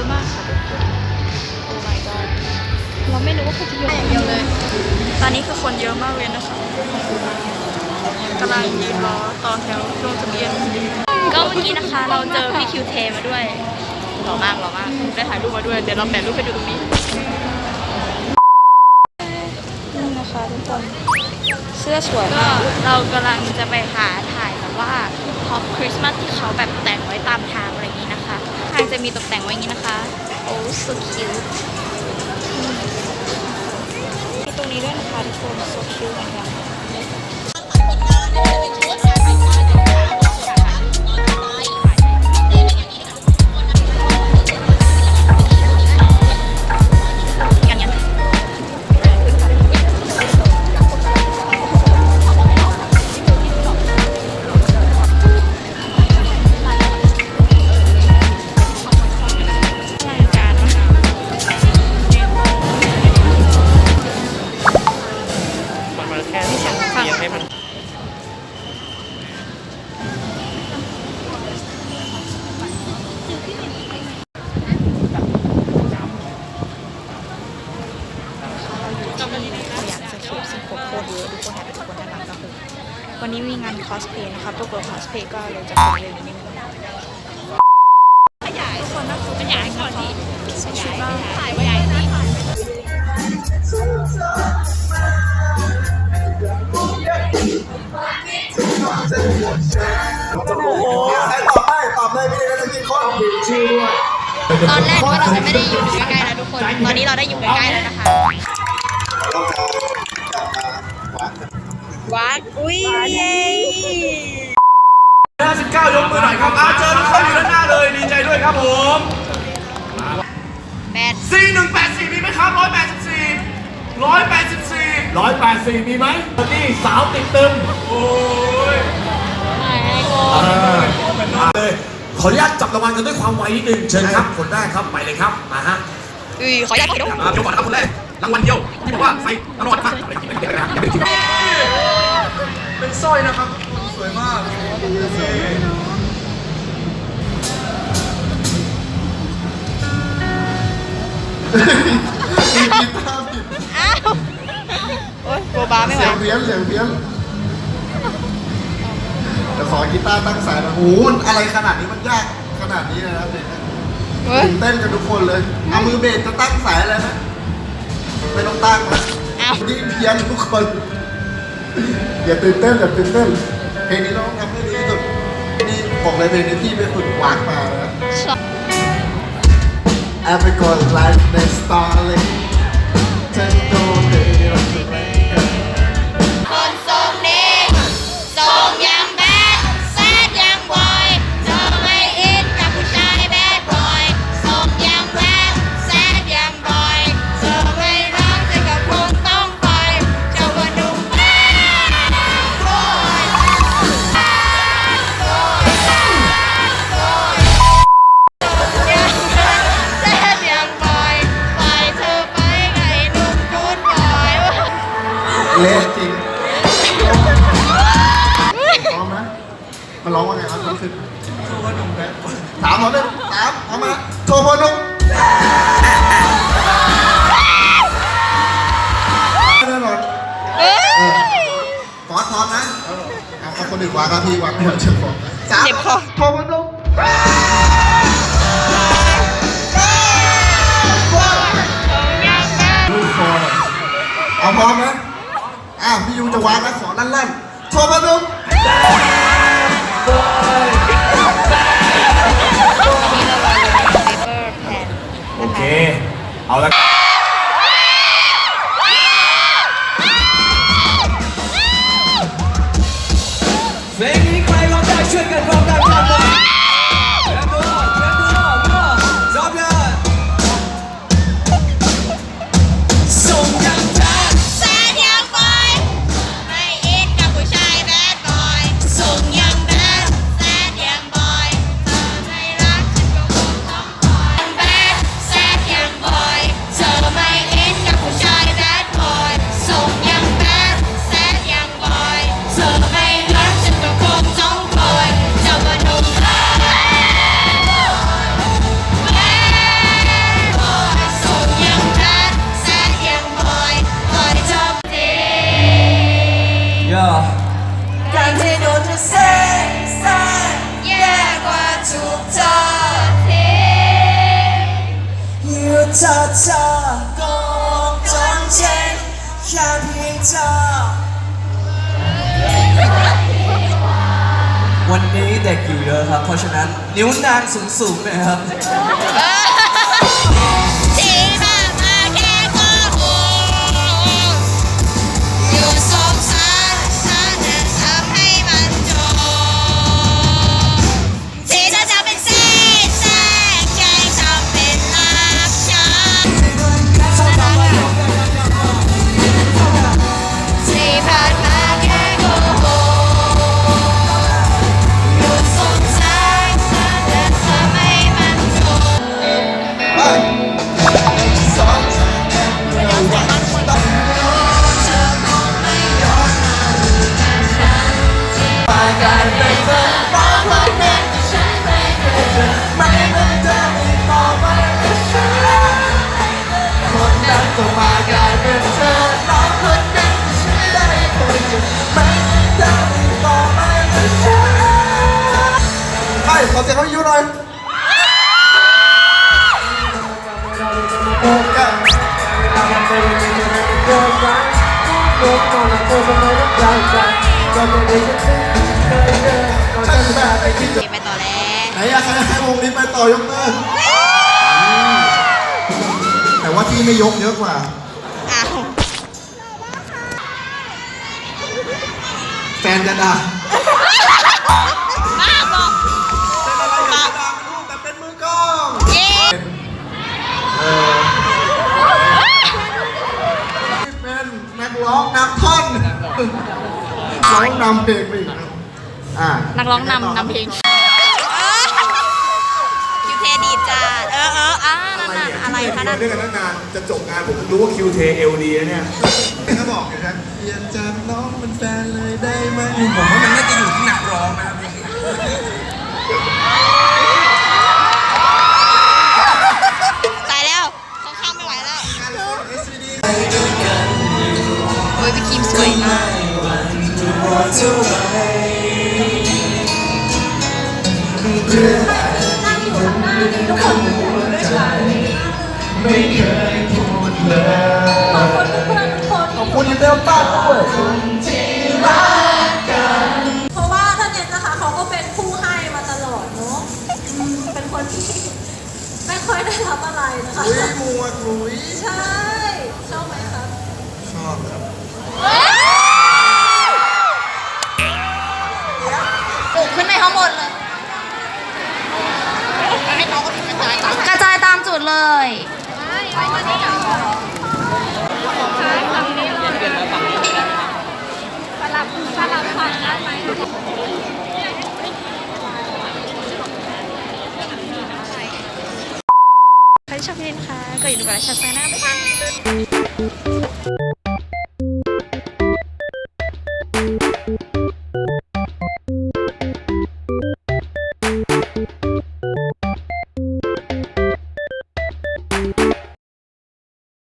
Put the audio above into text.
อะมากค่ะทุกคนโอ้ my god เราไม่รู้ว่าเขาจะเยอะอย่างเดียวเลย ตอนนี้คือคนเยอะมากเลยนะคะกำลังยืนรอต่อแถวลงทะเบียน ก็เมื่อกี้นะคะ เราเจอพี่คิวเทมาด้วยหล่อมากหล่อมากได้ถ่ายรูปมาด้วย เดี๋ยวเราแปะรูปให้ดูตรงนี้นี่นะคะทุกคน เสื้อสวยมากเรากำลังจะไปหาถ่ายแบบว่าท็อปคริสต์มาสที่เขาแบบแต่งไว้ตามทางอะไรอย่างจะมีตกแต่งไว้อย่างนี้นะคะ โอ้ so cute มีตรงนี้ด้วยนะคะทุกคน so cute เหมือนกัน วันนี้มีงานคอสเพลย์นะคะตัวเปิดคอสเพลย์ก็เลยจะไปเลยนิดนึงขยายคนนะขยายก่อนที่ใส่ชุดบ้างถ่ายไว้ใหญ่นี่โอ้โหใครตอบได้ตอบเลยพี่เลยนะพี่คนชื่อด้วยตอนแรกว่าเราจะไม่ได้อยู่ใกล้ๆแล้วทุกคน ตอนนี้เราได้อยู่ใกล้ๆแล้วนะคะ วัดอุ้ยเย้59ยกมือหน่อยครับอาเจอทุกคนอยู่ด้านหน้าเลยดีใจด้วยครับผมแปด4184มีไหมครับ184 184 184 มีไหมนี่สาวติดตึมโอ้ยไหนโกเลยขออนุญาตจับรางวัลกันด้วยความไวนิดนึงเชิญครับคนแรกครับไปเลยครับมาฮะอุ้ยขออยากเห็นด้วยอ่าเดี๋ยวก่อนนะครับคนแรกรางวัลเดียวที่บอกว่าใส่ตลอดมาอะไรกินอะไรกินอะไรนะครับอย่าไปคิด เป็นสร้อยนะครับสวยมากอ้าวโอ๊ยโบบาไม่ไหวเสียงเพี้ยนเสียงเพี้ยนจะขอกีตาร์ตั้งสายหนะโอ้โหอะไรขนาดนี้มันยากขนาดนี้เลยนะเด็กเฮ้ยตื่นเต้นกันทุกคนเลยเอามือเบสจะตั้งสายอะไรไหมไม่ต้องตั้งนะอ้าวนี่เพี้ยนทุกคน อย่าตื่นเต้นอย่าตื่นเต้นเพลงนี้เราต้องทำให้ดีที่สุดนี่บอกเลยเพลงนี้ที่ไปฝึกวากมานะชอบแอปไปกดไลค์ เละจริงพร้อมนะมาร้องว่าไงครับรู้สึกโชว์พนุ่มแบดสามร้อมเลยสามพร้อมมาโชว์พนุ่มแน่นอนเอ้ยฟอสพร้อมนะเอาเอาคนอื่นวางครับพี่วางก่อนเจ็บคอสามเจ็บคอโชว์พนุ่มลูกคอเอาพร้อมนะ อะพี่ยูจะวางนะขอลั่นๆโชว์พนุ่มโอเค เอาละเพลงนี้ใครร้องได้ช่วยกันร้องได้ เธอเธอก็จนเจ็บแค่เพียงเธอวันนี้เด็กอยู่เยอะครับ เพราะฉะนั้นนิ้วนางสูงๆหน่อยครับ ใช่ไหมไอ้ที่จะไปต่อแล้วไหนอยากให้วงนี้ไปต่อยกมือแต่ว่าที่ไม่ยกเยอะกว่า อ้าวแฟนจะด่า ร้องนำท่อนร้องนำเพลงไปอีกครับอ่านักร้องนำนำเพลงคิวเทดีจ้าเออเอออ่านั่นน่ะอะไรคะนั่นเรื่องกันตั้งนานจะจบงานผมรู้ว่าคิวเทเอลดีเนี่ยเขาบอกอยู่นะเปลี่ยนจากน้องเป็นแฟนเลยได้ไหมผมว่ามันน่าจะอยู่ที่นักร้องนะครับ ขอบคุณเดลต้าด้วยเพราะว่าท่านเน็ตนะคะเขาก็เป็นผู้ให้มาตลอดเนาะอืมเป็นคนที่ไม่ค่อยได้รับอะไรนะคะ อุ้ยหมวกลุยใช่ ชอบไหมคะชอบครับ กระจายตามจุดเลยใครชอบพี่ลินคะก็อย่าลืมกดไลค์แชร์ไซน์หน้าบ๊ายบาย